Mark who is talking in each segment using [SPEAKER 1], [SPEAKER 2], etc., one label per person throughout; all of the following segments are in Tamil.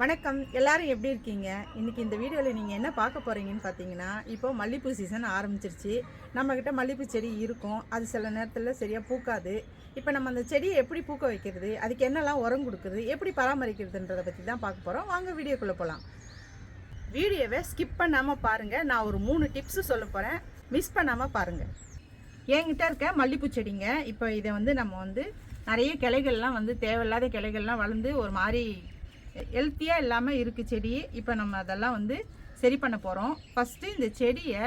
[SPEAKER 1] வணக்கம். எல்லாரும் எப்படி இருக்கீங்க? இன்றைக்கி இந்த வீடியோவில் நீங்கள் என்ன பார்க்க போகிறீங்கன்னு பார்த்தீங்கன்னா இப்போ மல்லிகைப்பூ சீசன் ஆரம்பிச்சிருச்சு. நம்மக்கிட்ட மல்லிகைப்பூ செடி இருக்கும். அது சில நேரத்தில் சரியாக பூக்காது. இப்போ நம்ம அந்த செடியை எப்படி பூக்க வைக்கிறது? அதுக்கு என்னெல்லாம் உரம் கொடுக்குறது எப்படி பராமரிக்கிறதுன்றதை பற்றி தான் பார்க்க போகிறோம் வாங்க வீடியோக்குள்ளே போகலாம் வீடியோவை ஸ்கிப் பண்ணாமல் பாருங்கள் நான் ஒரு மூணு டிப்ஸு சொல்ல போகிறேன் மிஸ் பண்ணாமல் பாருங்கள் என்கிட்ட இருக்க மல்லிகைப்பூ செடிங்க. இப்போ இதை வந்து நம்ம வந்து நிறைய கிளைகள்லாம் வந்து தேவையில்லாத கிளைகள்லாம் வளர்ந்து ஒரு மாதிரி ஹெல்த்தியாக இல்லாமல் இருக்குது செடி. இப்போ நம்ம அதெல்லாம் வந்து சரி பண்ண போகிறோம் ஃபஸ்ட்டு இந்த செடியை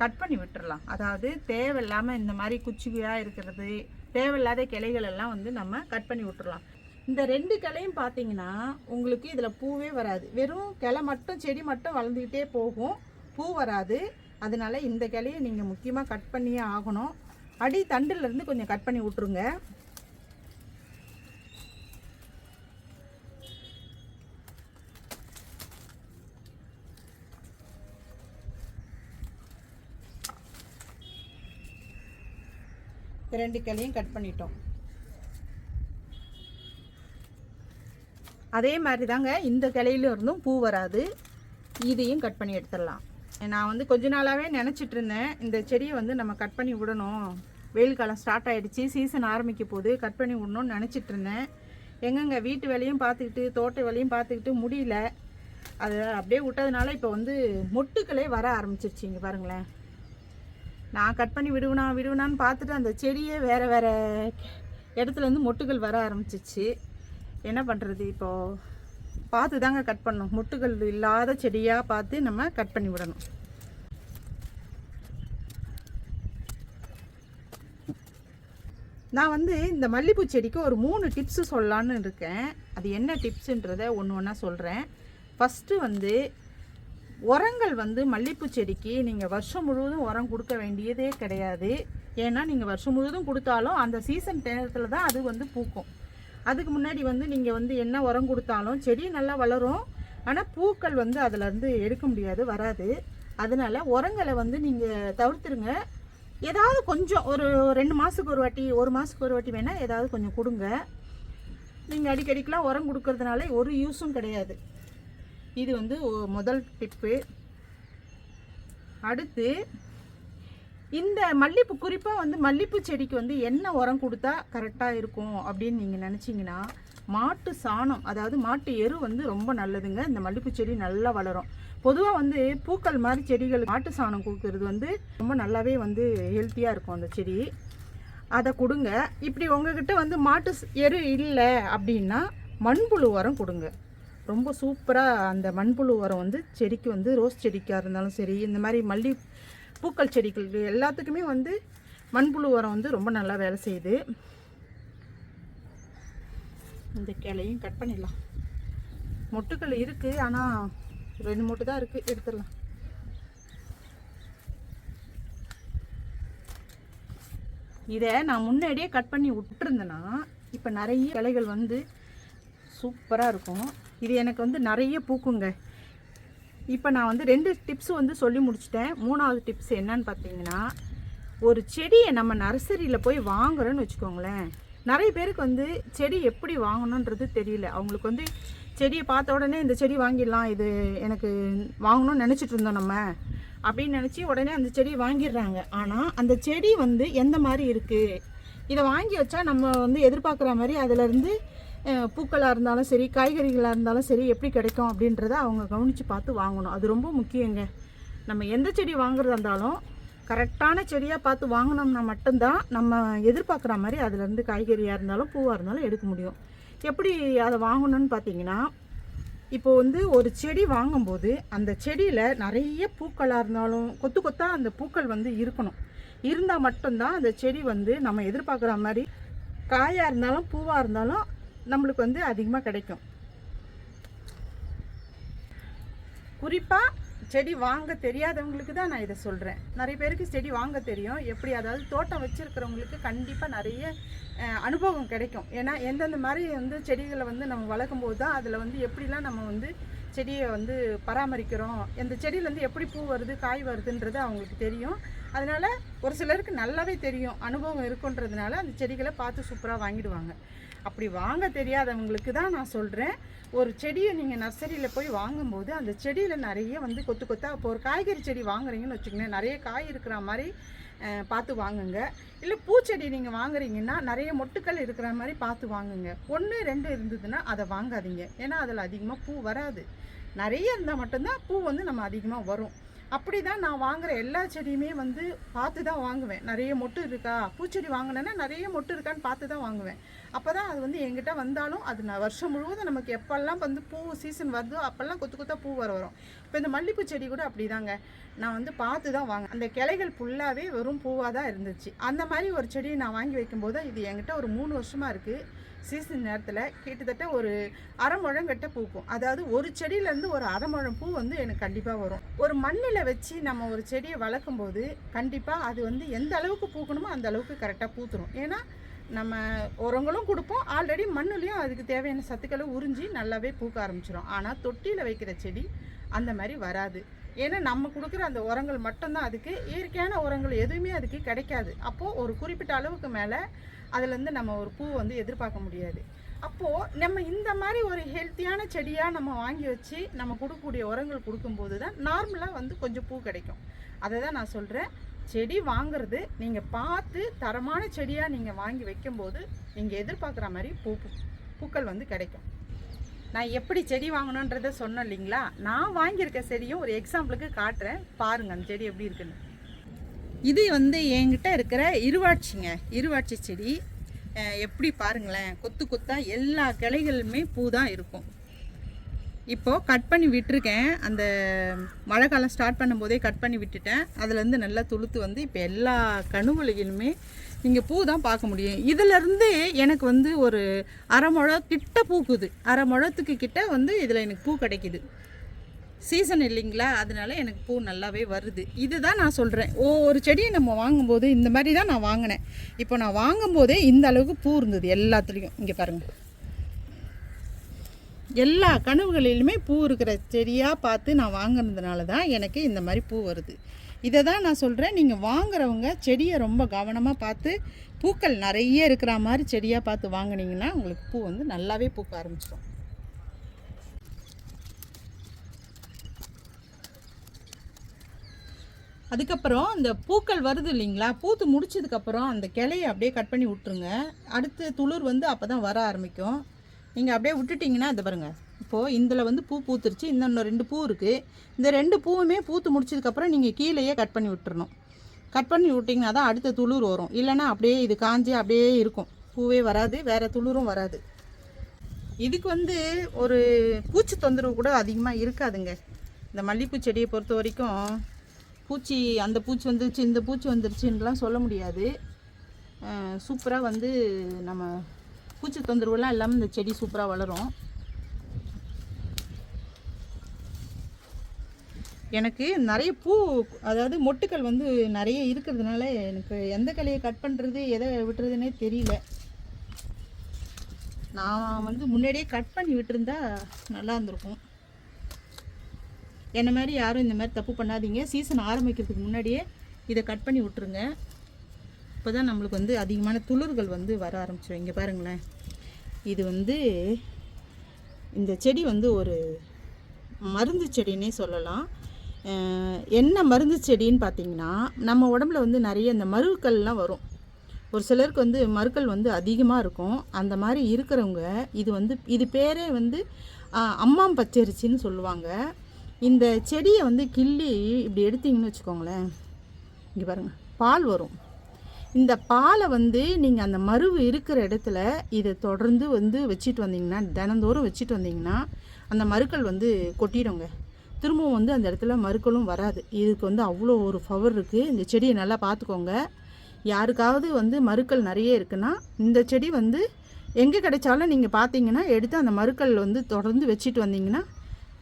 [SPEAKER 1] கட் பண்ணி விட்டுடலாம் அதாவது தேவையில்லாமல் இந்த மாதிரி குச்சியாக இருக்கிறது தேவையில்லாத கிளைகள் எல்லாம் வந்து நம்ம கட் பண்ணி விட்டுடலாம் இந்த ரெண்டு கிளையும் பார்த்தீங்கன்னா உங்களுக்கு இதில் பூவே வராது. வெறும் கிளை மட்டும் செடி மட்டும் வளர்ந்துக்கிட்டே போகும். பூ வராது. அதனால இந்த கிளையை நீங்கள் முக்கியமாக கட் பண்ணியே ஆகணும். அடி தண்டுலேருந்து கொஞ்சம் கட் பண்ணி விட்ருங்க இந்த ரெண்டு கிளையும் கட் பண்ணிட்டோம். அதே மாதிரி தாங்க இந்த கிளையில இருந்தும் பூ வராது. இதையும் கட் பண்ணி எடுத்துடலாம். நான் வந்து கொஞ்ச நாளாகவே நினச்சிட்டு இருந்தேன். இந்த செடியை வந்து நம்ம கட் பண்ணி விடணும். வெயில் காலம் ஸ்டார்ட் ஆகிடுச்சு சீசன் ஆரம்பிக்க போது கட் பண்ணி விடணும்னு நினச்சிட்டு இருந்தேன். எங்கெங்க வீட்டு வேலையும் பார்த்துக்கிட்டு தோட்ட வேலையும் பார்த்துக்கிட்டு முடியல. அது அப்படியே விட்டதுனால இப்போ வந்து மொட்டுக்களே வர ஆரம்பிச்சிருச்சு இங்கே பாருங்களேன். நான் கட் பண்ணி விடுவேனா விடுவேனான்னு பார்த்துட்டு அந்த செடியே வேறு வேறு இடத்துலேருந்து மொட்டுகள் வர ஆரம்பிச்சிச்சு. என்ன பண்ணுறது இப்போது பார்த்து தாங்க கட் பண்ணணும். மொட்டுகள் இல்லாத செடியாக பார்த்து நம்ம கட் பண்ணி விடணும். நான் வந்து இந்த மல்லிகைப்பூ செடிக்கு ஒரு மூணு டிப்ஸு சொல்லலான்னு இருக்கேன். அது என்ன டிப்ஸுன்றதை ஒன்று ஒன்றா சொல்கிறேன் ஃபஸ்ட்டு வந்து உரங்கள் வந்து மல்லிகைப்பூ செடிக்கு நீங்கள் வருஷம் முழுவதும் உரம் கொடுக்க வேண்டியதே கிடையாது. ஏன்னா நீங்கள் வருஷம் முழுவதும் கொடுத்தாலும் அந்த சீசன் நேரத்தில் தான் அது வந்து பூக்கும். அதுக்கு முன்னாடி வந்து நீங்கள் வந்து என்ன உரம் கொடுத்தாலும் செடி நல்லா வளரும். ஆனால் பூக்கள் வந்து அதிலேருந்து எடுக்க முடியாது வராது. அதனால உரங்களை வந்து நீங்கள் தவிர்த்துருங்க. ஏதாவது கொஞ்சம் ஒரு ரெண்டு மாதத்துக்கு ஒரு வாட்டி ஒரு மாதத்துக்கு ஒரு வாட்டி வேணால் ஏதாவது கொஞ்சம் கொடுங்க. நீங்கள் அடிக்கடிக்கெலாம் உரம் கொடுக்கறதுனால ஒரு யூஸும் கிடையாது. இது வந்து முதல் டிப்பு. அடுத்து இந்த மல்லிப்பூ குறிப்பாக வந்து மல்லிப்பூ செடிக்கு வந்து என்ன உரம் கொடுத்தா கரெக்டாக இருக்கும் அப்படின்னு நீங்கள் நினச்சிங்கன்னா மாட்டு சாணம் அதாவது மாட்டு எரு வந்து ரொம்ப நல்லதுங்க. இந்த மல்லிப்பூ செடி நல்லா வளரும். பொதுவாக வந்து பூக்கள் மாதிரி செடிகள் மாட்டு சாணம் கொடுக்கறது வந்து ரொம்ப நல்லாவே வந்து ஹெல்த்தியாக இருக்கும் அந்த செடி. அதை கொடுங்க. இப்படி உங்ககிட்ட வந்து மாட்டு எரு இல்லை அப்படின்னா மண்புழு உரம் கொடுங்க. ரொம்ப சூப்பராக அந்த மண்புழு உரம் வந்து செடிக்கு வந்து ரோஸ் செடிக்காக இருந்தாலும் சரி இந்த மாதிரி மல்லி பூக்கள் செடிகள் எல்லாத்துக்குமே வந்து மண்புழு உரம் வந்து ரொம்ப நல்லா வேலை செய்யுது. இந்த கிளையும் கட் பண்ணிடலாம். மொட்டுக்கள் இருக்குது ஆனால் ரெண்டு மொட்டு தான் இருக்குது எடுத்துடலாம். இதை நான் முன்னாடியே கட் பண்ணி விட்டுருந்தேன்னா இப்போ நிறைய கிளைகள் வந்து சூப்பராக இருக்கும். இது எனக்கு வந்து நிறைய பூக்குங்க. இப்போ நான் வந்து ரெண்டு டிப்ஸ் வந்து சொல்லி முடிச்சிட்டேன். மூணாவது டிப்ஸ் என்னன்னு பார்த்தீங்கன்னா ஒரு செடியை நம்ம நர்சரியில் போய் வாங்குறோன்னு வச்சுக்கோங்களேன். நிறைய பேருக்கு வந்து செடி எப்படி வாங்கணுன்றது தெரியல. அவங்களுக்கு வந்து செடியை பார்த்த உடனே இந்த செடி வாங்கிடலாம் இது எனக்கு வாங்கணும்னு நினச்சிட்டு இருந்தோம் நம்ம அப்படின்னு நினச்சி உடனே அந்த செடியை வாங்கிடுறாங்க. ஆனால் அந்த செடி வந்து எந்த மாதிரி இருக்குது இதை வாங்கி வச்சா நம்ம வந்து எதிர்பார்க்குற மாதிரி அதிலேருந்து பூக்களாக இருந்தாலும் சரி காய்கறிகளாக இருந்தாலும் சரி எப்படி கிடைக்கும் அப்படின்றத அவங்க கவனித்து பார்த்து வாங்கணும். அது ரொம்ப முக்கியங்க. நம்ம எந்த செடி வாங்குறதா இருந்தாலும் கரெக்டான செடியாக பார்த்து வாங்கினோம்னா மட்டும்தான் நம்ம எதிர்பார்க்குற மாதிரி அதுலேருந்து காய்கறியாக இருந்தாலும் பூவாக இருந்தாலும் எடுக்க முடியும். எப்படி அதை வாங்கணும்னு பார்த்தீங்கன்னா இப்போ வந்து ஒரு செடி வாங்கும்போது அந்த செடியில் நிறைய பூக்களாக இருந்தாலும் கொத்து கொத்தாக அந்த பூக்கள் வந்து இருக்கணும். இருந்தால் மட்டும்தான் அந்த செடி வந்து நம்ம எதிர்பார்க்குற மாதிரி காயாக இருந்தாலும் பூவாக இருந்தாலும் நம்மளுக்கு வந்து அதிகமாக கிடைக்கும். குறிப்பாக செடி வாங்க தெரியாதவங்களுக்கு தான் நான் இதை சொல்கிறேன் நிறைய பேருக்கு செடி வாங்க தெரியும். எப்படி அதாவது தோட்டம் வச்சுருக்கிறவங்களுக்கு கண்டிப்பாக நிறைய அனுபவம் கிடைக்கும். ஏன்னா எந்தெந்த மாதிரி வந்து செடிகளை வந்து நம்ம வளர்க்கும் போது தான் அதில் வந்து எப்படிலாம் நம்ம வந்து செடியை வந்து பராமரிக்கிறோம். இந்த செடியிலேருந்து எப்படி பூ வருது காய் வருதுன்றது அவங்களுக்கு தெரியும். அதனால் ஒரு சிலருக்கு நல்லாவே தெரியும். அனுபவம் இருக்குன்றதுனால அந்த செடிகளை பார்த்து சூப்பராக வாங்கிடுவாங்க. அப்படி வாங்க தெரியாதவங்களுக்கு தான் நான் சொல்கிறேன் ஒரு செடியை நீங்கள் நர்சரியில் போய் வாங்கும்போது அந்த செடியில் நிறைய வந்து கொத்து கொத்தா இப்போ ஒரு காய்கறி செடி வாங்குறீங்கன்னு வச்சுக்கோங்களேன். நிறைய காய் இருக்கிற மாதிரி பார்த்து வாங்குங்க. இல்லை பூச்செடி நீங்கள் வாங்குறீங்கன்னா நிறைய மொட்டுக்கள் இருக்கிற மாதிரி பார்த்து வாங்குங்க. ஒன்று ரெண்டு இருந்ததுன்னா அதை வாங்காதீங்க. ஏன்னா அதில் அதிகமாக பூ வராது. நிறைய இருந்தால் மட்டும்தான் பூ வந்து நம்ம அதிகமாக வரும். அப்படி தான் நான் வாங்குற எல்லா செடியுமே வந்து பார்த்து தான் வாங்குவேன். நிறைய மொட்டு இருக்கா? பூச்செடி வாங்கினேன்னா நிறைய மொட்டு இருக்கான்னு பார்த்து தான் வாங்குவேன். அப்போ தான் அது வந்து எங்கிட்ட வந்தாலும் அது நான் வருஷம் முழுவதும் நமக்கு எப்போல்லாம் வந்து பூ சீசன் வருதோ அப்போல்லாம் கொத்து கொத்தா பூ வர வரும். இப்போ இந்த மல்லிப்பூ செடி கூட அப்படிதாங்க. நான் வந்து பார்த்து தான் வாங்க அந்த கிளைகள் ஃபுல்லாகவே வெறும் பூவாக தான் இருந்துச்சு. அந்த மாதிரி ஒரு செடியை நான் வாங்கி வைக்கும்போது இது என்கிட்ட ஒரு மூணு வருஷமாக இருக்குது சீசன் நேரத்தில் கிட்டத்தட்ட ஒரு அரை முழம் கட்ட பூக்கும். அதாவது ஒரு செடியிலேருந்து ஒரு அரை முழம் பூ வந்து எனக்கு கண்டிப்பாக வரும். ஒரு மண்ணில் வச்சு நம்ம ஒரு செடியை வளர்க்கும் போது கண்டிப்பாக அது வந்து எந்த அளவுக்கு பூக்கணுமோ அந்த அளவுக்கு கரெக்டாக பூத்துரும். ஏன்னா நம்ம உரங்களும் கொடுப்போம். ஆல்ரெடி மண்ணுலேயும் அதுக்கு தேவையான சத்துக்களை உறிஞ்சி நல்லாவே பூக்க ஆரம்பிச்சிடும் ஆனால் தொட்டியில் வைக்கிற செடி அந்த மாதிரி வராது. ஏன்னா நம்ம கொடுக்குற அந்த உரங்கள் மட்டும்தான். அதுக்கு இயற்கையான உரங்கள் எதுவுமே அதுக்கு கிடைக்காது. அப்போது ஒரு குறிப்பிட்ட அளவுக்கு மேலே அதுலேருந்து நம்ம ஒரு பூ வந்து எதிர்பார்க்க முடியாது. அப்போது நம்ம இந்த மாதிரி ஒரு ஹெல்த்தியான செடியாக நம்ம வாங்கி வச்சு நம்ம கொடுக்கக்கூடிய உரங்கள் கொடுக்கும்போது தான் நார்மலாக வந்து கொஞ்சம் பூ கிடைக்கும். அதை தான் நான் சொல்கிறேன் செடி வாங்கிறது நீங்கள் பார்த்து தரமான செடியாக நீங்கள் வாங்கி வைக்கும்போது நீங்கள் எதிர்பார்க்குற மாதிரி பூ பூ- பூக்கள் வந்து கிடைக்கும். நான் எப்படி செடி வாங்கணுன்றதை சொன்னேன் இல்லைங்களா? நான் வாங்கியிருக்க செடியும் ஒரு எக்ஸாம்பிளுக்கு காட்டுறேன். பாருங்கள் அந்த செடி எப்படி இருக்குன்னு. இது வந்து என்கிட்ட இருக்கிற இருவாட்சிங்க. இருவாட்சி செடி. எப்படி பாருங்களேன். கொத்து கொத்தாக எல்லா கிளைகளுமே பூ தான் இருக்கும். இப்போது கட் பண்ணி விட்டுருக்கேன். அந்த மழை காலம் ஸ்டார்ட் பண்ணும்போதே கட் பண்ணி விட்டுட்டேன். அதுலேருந்து நல்லா துளுத்து வந்து இப்போ எல்லா கணுவலைகளுமே நீங்கள் பூ தான் பார்க்க முடியும். இதிலேருந்து எனக்கு வந்து ஒரு அரை முழம் கிட்ட பூக்குது. அரை முழத்துக்கு கிட்ட வந்து இதில் எனக்கு பூ கிடைக்குது. சீசன் இல்லைங்களா? அதனால எனக்கு பூ நல்லாவே வருது. இதுதான் நான் சொல்கிறேன் ஓ ஒரு செடியை நம்ம வாங்கும்போது இந்த மாதிரி தான் நான் வாங்கினேன். இப்போ நான் வாங்கும்போதே இந்த அளவுக்கு பூ இருந்தது எல்லாத்துலேயும். இங்கே பாருங்கள் எல்லா கனவுகளிலுமே பூ இருக்கிற செடியாக பார்த்து நான் வாங்குனதுனால தான் எனக்கு இந்த மாதிரி பூ வருது. இதை தான் நான் சொல்கிறேன் நீங்கள் வாங்குறவங்க செடியை ரொம்ப கவனமாக பார்த்து பூக்கள் நிறைய இருக்கிற மாதிரி செடியாக பார்த்து வாங்கினீங்கன்னா உங்களுக்கு பூ வந்து நல்லாவே பூக்க ஆரம்பிச்சிடும். அதுக்கப்புறம் இந்த பூக்கள் வருது இல்லைங்களா? பூத்து முடிச்சதுக்கப்புறம் அந்த கிளையை அப்படியே கட் பண்ணி விட்ருங்க அடுத்து துளிர் வந்து அப்போ தான் வர ஆரம்பிக்கும். நீங்கள் அப்படியே விட்டுட்டிங்கன்னா இதை பாருங்கள் இப்போது இதில் வந்து பூ பூத்துருச்சு. இன்னொன்று ரெண்டு பூ இருக்குது இந்த ரெண்டு பூவுமே பூத்து முடிச்சதுக்கப்புறம் நீங்கள் கீழேயே கட் பண்ணி விட்டுறணும். கட் பண்ணி விட்டிங்கன்னா தான் அடுத்த துளிர் வரும். இல்லைன்னா அப்படியே இது காஞ்சி அப்படியே இருக்கும். பூவே வராது. வேறு துளிரும் வராது. இதுக்கு வந்து ஒரு பூச்சி தொந்தரவு கூட அதிகமாக இருக்காதுங்க. இந்த மல்லிப்பூ செடியை பொறுத்த வரைக்கும் பூச்சி அந்த பூச்சி வந்துருச்சு இந்த பூச்சி வந்துருச்சுன்னுலாம் சொல்ல முடியாது. சூப்பராக வந்து நம்ம பூச்சி தொந்தரவுலாம் இல்லாமல் இந்த செடி சூப்பராக வளரும். எனக்கு நிறைய பூ அதாவது மொட்டுக்கள் வந்து நிறைய இருக்கிறதுனால எனக்கு எந்த கலையை கட் பண்ணுறது எதை விட்டுறதுனே தெரியல. நான் வந்து முன்னாடியே கட் பண்ணி விட்டுருந்தா நல்லா இருந்திருக்கும். என்ன மாதிரி யாரும் இந்த மாதிரி தப்பு பண்ணாதீங்க. சீசன் ஆரம்பிக்கிறதுக்கு முன்னாடியே இதை கட் பண்ணி விட்டுருங்க. இப்போ தான் நம்மளுக்கு வந்து அதிகமான துளிர்கள் வந்து வர ஆரம்பிச்சிடும் இங்கே பாருங்களேன். இது வந்து இந்த செடி வந்து ஒரு மருந்து செடின்னே சொல்லலாம். என்ன மருந்து செடின்னு பார்த்தீங்கன்னா நம்ம உடம்புல வந்து நிறைய இந்த மருக்கள்லாம் வரும். ஒரு சிலருக்கு வந்து மருக்கள் வந்து அதிகமாக இருக்கும். அந்த மாதிரி இருக்கிறவங்க இது வந்து இது பேரே வந்து அம்மாம் பச்சரிசின்னு சொல்லுவாங்க. இந்த செடியை வந்து கிள்ளி இப்படி எடுத்தீங்கன்னு வச்சுக்கோங்களேன். இங்கே பாருங்கள் பால் வரும். இந்த பாலை வந்து நீங்கள் அந்த மருவு இருக்கிற இடத்துல இதை தொடர்ந்து வந்து வச்சுட்டு வந்தீங்கன்னா தினந்தோறும் வச்சுட்டு வந்தீங்கன்னா அந்த மருக்கள் வந்து கொட்டிடுங்க. திரும்பவும் வந்து அந்த இடத்துல மருக்களும் வராது. இதுக்கு வந்து அவ்வளோ ஒரு பவர் இருக்குது இந்த செடியை நல்லா பார்த்துக்கோங்க. யாருக்காவது வந்து மருக்கள் நிறைய இருக்குன்னா இந்த செடி வந்து எங்கே கிடைச்சாலும் நீங்கள் பார்த்தீங்கன்னா எடுத்து அந்த மருக்கள் வந்து தொடர்ந்து வச்சுட்டு வந்தீங்கன்னா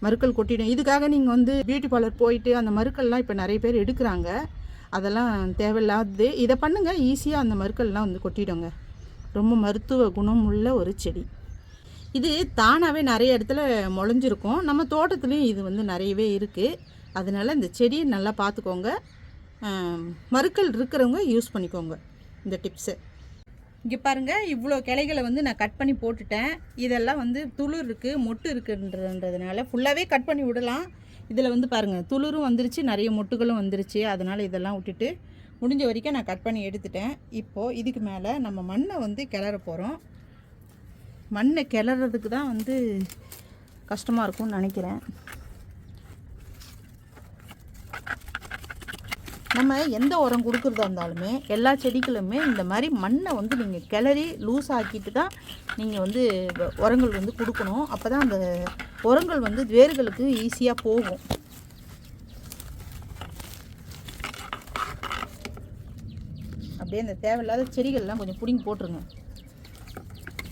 [SPEAKER 1] மறுக்கள் கொட்டிடும். இதுக்காக நீங்கள் வந்து பியூட்டி பார்லர் போயிட்டு அந்த மறுக்கள்லாம் இப்போ நிறைய பேர் எடுக்கிறாங்க. அதெல்லாம் தேவையில்லாதது. இதை பண்ணுங்கள் ஈஸியாக அந்த மறுக்கள்லாம் வந்து கொட்டிடுங்க. ரொம்ப மருத்துவ குணம் உள்ள ஒரு செடி. இது தானாகவே நிறைய இடத்துல முளைஞ்சிருக்கும். நம்ம தோட்டத்துலேயும் இது வந்து நிறையவே இருக்குது அதனால இந்த செடியை நல்லா பார்த்துக்கோங்க. மறுக்கள் இருக்கிறவங்க யூஸ் பண்ணிக்கோங்க. இந்த டிப்ஸை இங்கே பாருங்கள் இவ்வளோ கிளைகளை வந்து நான் கட் பண்ணி போட்டுட்டேன். இதெல்லாம் வந்து துளிர் இருக்குது மொட்டு இருக்குன்றதுனால ஃபுல்லாகவே கட் பண்ணி விடலாம். இதில் வந்து பாருங்கள் துளிரும் வந்துருச்சு நிறைய மொட்டுகளும் வந்துருச்சு. அதனால் இதெல்லாம் விட்டுட்டு முடிஞ்ச வரைக்கும் நான் கட் பண்ணி எடுத்துட்டேன். இப்போது இதுக்கு மேலே நம்ம மண்ணை வந்து கிளற போகிறோம் மண்ணை கிளறதுக்கு தான் வந்து கஷ்டமாக இருக்கும்னு நினைக்கிறேன். நம்ம எந்த உரம் கொடுக்குறதா இருந்தாலுமே எல்லா செடிகளுமே இந்த மாதிரி மண்ணை வந்து நீங்கள் கிளறி லூஸ் ஆக்கிட்டு தான் நீங்கள் வந்து உரங்கள் வந்து கொடுக்கணும். அப்போ தான் அந்த உரங்கள் வந்து வேர்களுக்கு ஈஸியாக போகும். அப்படியே இந்த தேவையில்லாத செடிகள்லாம் கொஞ்சம் பிடுங்கி போட்டுருங்க.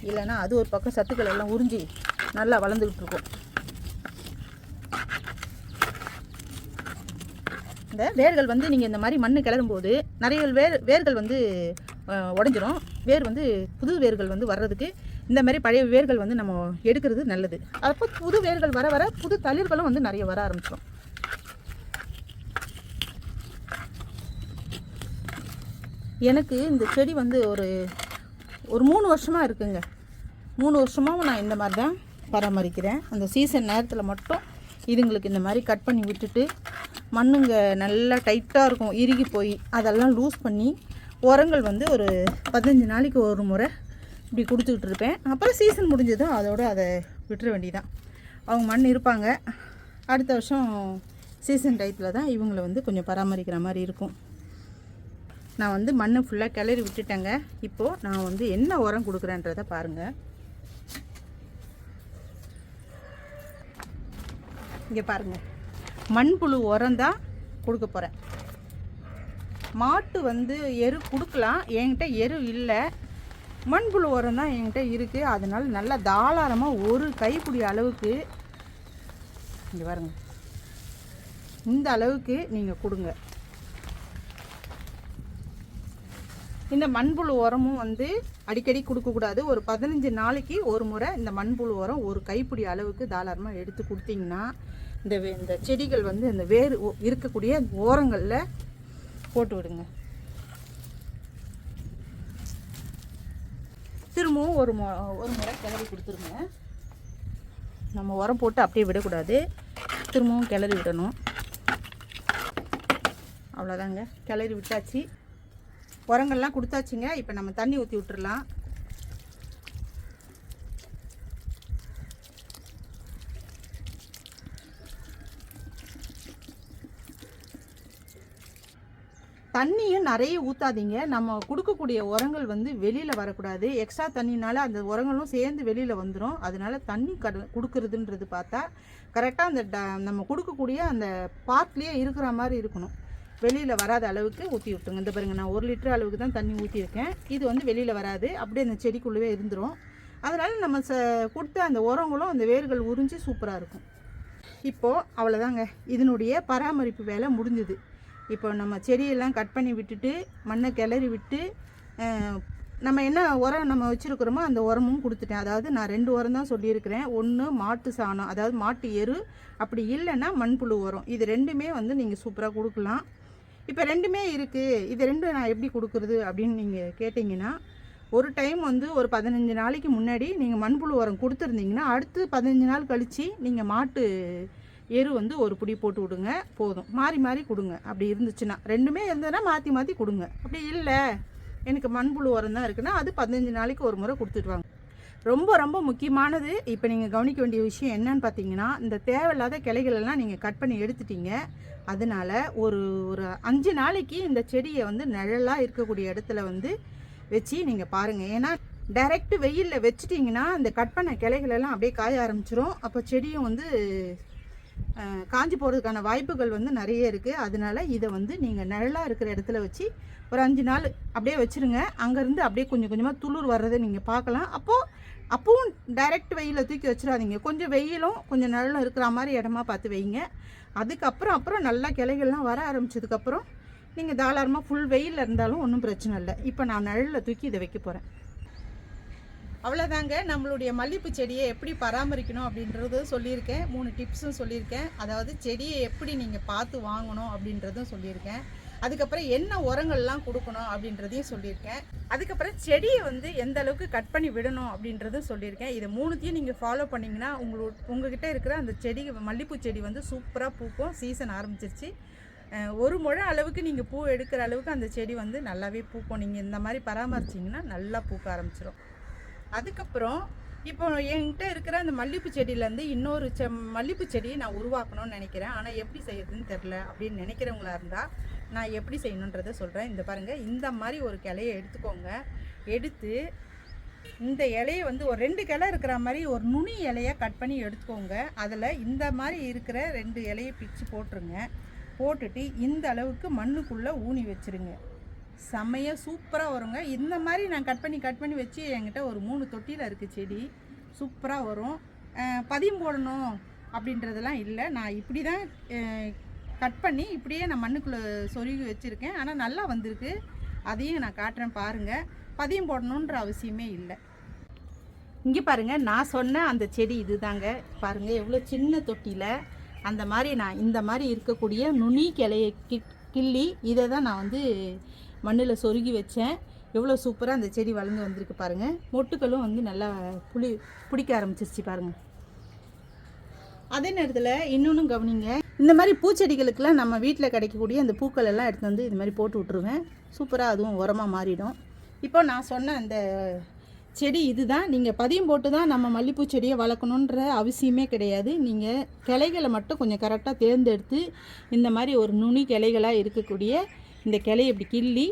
[SPEAKER 1] இல்லைன்னா அது ஒரு பக்கம் சத்துக்கள் எல்லாம் உறிஞ்சி நல்லா வளர்ந்துக்கிட்டு இருக்கும் இந்த வேர்கள் வந்து நீங்கள் இந்த மாதிரி மண்ணு கிளறும் போது நிறைய வேர் வேர்கள் வந்து உடஞ்சிரும். வேர் வந்து புது வேர்கள் வந்து வர்றதுக்கு இந்த மாதிரி பழைய வேர்கள் வந்து நம்ம எடுக்கிறது நல்லது. அப்போ புது வேர்கள் வர வர புது தளிர்களும் வந்து நிறைய வர ஆரம்பிச்சிடும் எனக்கு இந்த செடி வந்து ஒரு ஒரு மூணு வருஷமாக இருக்குங்க. மூணு வருஷமாக நான் இந்த மாதிரி தான் பராமரிக்கிறேன். அந்த சீசன் நேரத்தில் மட்டும் இதுங்களுக்கு இந்த மாதிரி கட் பண்ணி விட்டுட்டு மண்ணுங்க நல்லா டைட்டாக இருக்கும் இறுகி போய். அதெல்லாம் லூஸ் பண்ணி உரங்கள் வந்து ஒரு பதினஞ்சு நாளைக்கு ஒரு முறை இப்படி கொடுத்துக்கிட்டு இருப்பேன். அப்புறம் சீசன் முடிஞ்சதும் அதோட அதை விட்டுற வேண்டியதான் அவங்க மண் இருப்பாங்க. அடுத்த வருஷம் சீசன் டயத்தில் தான் இவங்களை வந்து கொஞ்சம் பராமரிக்கிற மாதிரி இருக்கும். நான் வந்து மண்ணை ஃபுல்லாக கிளறி விட்டுட்டேங்க. இப்போது நான் வந்து என்ன உரம் கொடுக்குறேன்றதை பாருங்கள் இங்கே பாருங்கள் மண்புழு உரம் தான் கொடுக்க போகிறேன் மாட்டு வந்து எரு கொடுக்கலாம். என்கிட்ட எரு இல்லை. மண்புழு உரம் தான் என்கிட்ட இருக்குது அதனால் நல்லா தாராளமாக ஒரு கைப்பிடி அளவுக்கு இங்கே பாருங்க. இந்த அளவுக்கு நீங்கள் கொடுங்க. இந்த மண்புழு உரமும் வந்து அடிக்கடி கொடுக்கக்கூடாது ஒரு பதினஞ்சு நாளைக்கு ஒரு முறை இந்த மண்புழு உரம் ஒரு கைப்பிடி அளவுக்கு தாராளமாக எடுத்து கொடுத்தீங்கன்னா இந்த வே- இந்த செடிகள் வந்து இந்த வேர் ஓ- இருக்கக்கூடிய ஓரங்களில் போட்டு விடுங்க. திரும்பவும் ஒரு மு ஒரு முறை கிளறி கொடுத்துருங்க. நம்ம உரம் போட்டு அப்படியே விடக்கூடாது. திரும்பவும் கிளறி விடணும். அவ்வளோதாங்க. கிளறி விட்டாச்சு. உரங்கள்லாம் கொடுத்தாச்சுங்க. இப்போ நம்ம தண்ணி ஊற்றி விட்டுறலாம். தண்ணியும் நிறைய ஊற்றாதீங்க நம்ம கொடுக்கக்கூடிய உரங்கள் வந்து வெளியில் வரக்கூடாது. எக்ஸ்ட்ரா தண்ணினால அந்த உரங்களும் சேர்ந்து வெளியில் வந்துடும் அதனால தண்ணி கட கொடுக்கறதுன்றது பார்த்தா கரெக்டாக அந்த ட நம்ம கொடுக்கக்கூடிய அந்த பாட்லேயே இருக்கிற மாதிரி இருக்கணும். வெளியில் வராத அளவுக்கு ஊற்றி விட்டுருங்க. இந்த பாருங்க நான் ஒரு லிட்டர் அளவுக்கு தான் தண்ணி ஊற்றியிருக்கேன் இது வந்து வெளியில் வராது. அப்படியே அந்த செடிக்குள்ளவே இருந்துடும் அதனால் நம்ம ச கொடுத்த அந்த உரங்களும் அந்த வேர்கள் உறிஞ்சி சூப்பராக இருக்கும். இப்போது அவ்வளோதாங்க இதனுடைய பராமரிப்பு வேலை முடிஞ்சுது. இப்போ நம்ம செடியெல்லாம் கட் பண்ணி விட்டுட்டு மண்ணை கிளறி விட்டு நம்ம என்ன உரம் நம்ம வச்சுருக்கிறோமோ அந்த உரமும் கொடுத்துட்டேன். அதாவது நான் ரெண்டு உரம் தான் சொல்லியிருக்கிறேன். ஒன்று மாட்டு சாணம் அதாவது மாட்டு எரு. அப்படி இல்லைன்னா மண்புழு உரம். இது ரெண்டுமே வந்து நீங்கள் சூப்பராக கொடுக்கலாம். இப்போ ரெண்டுமே இருக்குது இது ரெண்டும் நான் எப்படி கொடுக்குறது அப்படின்னு நீங்கள் கேட்டிங்கன்னா ஒரு டைம் வந்து ஒரு பதினஞ்சு நாளைக்கு முன்னாடி நீங்கள் மண்புழு உரம் கொடுத்துருந்தீங்கன்னா அடுத்து பதினஞ்சு நாள் கழித்து நீங்கள் மாட்டு எரு வந்து ஒரு புடி போட்டு விடுங்க போதும். மாறி மாறி கொடுங்க. அப்படி இருந்துச்சுன்னா ரெண்டுமே இருந்ததுன்னா மாற்றி மாற்றி கொடுங்க. அப்படி இல்லை. எனக்கு மண்புழு உரம் தான் இருக்குன்னா அது பதினஞ்சு நாளைக்கு ஒரு முறை கொடுத்துட்டு வாங்க. ரொம்ப ரொம்ப முக்கியமானது இப்போ நீங்கள் கவனிக்க வேண்டிய விஷயம் என்னன்னு பார்த்தீங்கன்னா இந்த தேவையில்லாத கிளைகளெல்லாம் நீங்கள் கட் பண்ணி எடுத்துட்டீங்க. அதனால ஒரு ஒரு அஞ்சு நாளைக்கு இந்த செடியை வந்து நிழலாக இருக்கக்கூடிய இடத்துல வந்து வச்சு நீங்கள் பாருங்கள் ஏன்னா டைரெக்ட் வெயிலில் வச்சிட்டிங்கன்னா அந்த கட் பண்ண கிளைகளெல்லாம் அப்படியே காய ஆரம்பிச்சிரும். அப்போ செடியும் வந்து காஞ்சி போகிறதுக்கான வாய்ப்புகள் வந்து நிறைய இருக்குது அதனால இதை வந்து நீங்கள் நிழலாக இருக்கிற இடத்துல வச்சு ஒரு அஞ்சு நாள் அப்படியே வச்சுருங்க. அங்கேருந்து அப்படியே கொஞ்சம் கொஞ்சமாக துளிர் வர்றதை நீங்கள் பார்க்கலாம். அப்போது அப்பவும் டைரக்ட் வெயிலில் தூக்கி வச்சிடாதீங்க. கொஞ்சம் வெயிலும் கொஞ்சம் நிழலும் இருக்கிற மாதிரி இடமா பார்த்து வைங்க. அதுக்கப்புறம் அப்புறம் நல்லா கிளைகள்லாம் வர ஆரம்பிச்சதுக்கப்புறம் நீங்கள் தாராளமாக ஃபுல் வெயிலில் இருந்தாலும் ஒன்றும் பிரச்சனை இல்லை. இப்போ நான் நிழலில் தூக்கி இதை வைக்க போகிறேன் அவ்வளோதாங்க நம்மளுடைய மல்லிகைப்பூ செடியை எப்படி பராமரிக்கணும் அப்படின்றதும் சொல்லியிருக்கேன். மூணு டிப்ஸும் சொல்லியிருக்கேன். அதாவது செடியை எப்படி நீங்கள் பார்த்து வாங்கணும் அப்படின்றதும் சொல்லியிருக்கேன். அதுக்கப்புறம் என்ன உரங்கள்லாம் கொடுக்கணும் அப்படின்றதையும் சொல்லியிருக்கேன். அதுக்கப்புறம் செடியை வந்து எந்த அளவுக்கு கட் பண்ணி விடணும் அப்படின்றதும் சொல்லியிருக்கேன். இதை மூணுத்தையும் நீங்கள் ஃபாலோ பண்ணிங்கன்னா உங்களோட உங்ககிட்ட இருக்கிற அந்த செடி மல்லிப்பூ செடி வந்து சூப்பராக பூக்கும். சீசன் ஆரம்பிச்சிருச்சு. ஒரு முழை அளவுக்கு நீங்கள் பூ எடுக்கிற அளவுக்கு அந்த செடி வந்து நல்லாவே பூக்கும். நீங்கள் இந்த மாதிரி பராமரிச்சிங்கன்னா நல்லா பூக்க ஆரம்பிச்சிடும் அதுக்கப்புறம் இப்போ என்கிட்ட இருக்கிற அந்த மல்லிப்பூ செடியிலேருந்து இன்னொரு செ மல்லிப்பூ செடியை நான் உருவாக்கணும்னு நினைக்கிறேன். ஆனால் எப்படி செய்யறதுன்னு தெரில அப்படின்னு நினைக்கிறவங்களா இருந்தால் நான் எப்படி செய்யணுன்றதை சொல்கிறேன் இந்த பாருங்கள் இந்த மாதிரி ஒரு கிளையை எடுத்துக்கோங்க. எடுத்து இந்த இலையை வந்து ஒரு ரெண்டு கிளை இருக்கிற மாதிரி ஒரு நுனி இலையை கட் பண்ணி எடுத்துக்கோங்க. அதில் இந்த மாதிரி இருக்கிற ரெண்டு இலையை பிச்சு போட்டுருங்க. போட்டுட்டு இந்த அளவுக்கு மண்ணுக்குள்ளே ஊனி வச்சிருங்க. செம்மையாக சூப்பராக வருங்க. இந்த மாதிரி நான் கட் பண்ணி கட் பண்ணி வச்சு என்கிட்ட ஒரு மூணு தொட்டியில் இருக்குது செடி. சூப்பராக வரும். பதியம் போடணும் அப்படின்றதெல்லாம் இல்லை. நான் இப்படி தான் கட் பண்ணி இப்படியே நான் மண்ணுக்குள்ளே சொருகி வச்சுருக்கேன். ஆனால் நல்லா வந்திருக்கு. அதையும் நான் காட்டுறேன் பாருங்கள் பதியம் போடணுன்ற அவசியமே இல்லை. இங்கே பாருங்கள் நான் சொன்ன அந்த செடி இதுதாங்க. பாருங்கள் எவ்வளோ சின்ன தொட்டியில் அந்த மாதிரி நான் இந்த மாதிரி இருக்கக்கூடிய நுனி கிளையை கி கிள்ளி இதை தான் நான் வந்து மண்ணில் சொருகி வச்சேன். எவ்வளோ சூப்பராக அந்த செடி வளர்ந்து வந்திருக்கு பாருங்கள் மொட்டுக்களும் வந்து நல்லா புளி பிடிக்க ஆரம்பிச்சிருச்சு பாருங்கள் அதே நேரத்தில் இன்னொன்றும் கவனிங்க. இந்த மாதிரி பூச்செடிகளுக்கெல்லாம் நம்ம வீட்டில் கிடைக்கக்கூடிய அந்த பூக்கள் எல்லாம் எடுத்து வந்து இது மாதிரி போட்டு விட்ருவேன் சூப்பராக அதுவும் உரமாக மாறிடும். இப்போ நான் சொன்ன அந்த செடி இதுதான். நீங்கள் பதியம் போட்டு தான் நம்ம மல்லிப்பூ செடியை வளர்க்கணுன்ற அவசியமே கிடையாது. நீங்கள் கிளைகளை மட்டும் கொஞ்சம் கரெக்டாக தேர்ந்தெடுத்து இந்த மாதிரி ஒரு நுனி கிளைகளாக இருக்கக்கூடிய இந்த கிளையை இப்படி கிள்ளி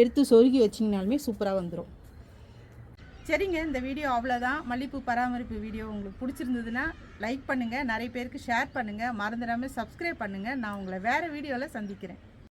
[SPEAKER 1] எடுத்து சொருகி வச்சிங்கனாலுமே சூப்பராக வந்துடும் சரிங்க இந்த வீடியோ அவ்வளோதான் மல்லிப்பூ பராமரிப்பு வீடியோ உங்களுக்கு பிடிச்சிருந்ததுன்னா லைக் பண்ணுங்கள் நிறைய பேருக்கு ஷேர் பண்ணுங்கள் மறந்துடாமல் சப்ஸ்கிரைப் பண்ணுங்கள் நான் உங்களை வேறு வீடியோவில் சந்திக்கிறேன்.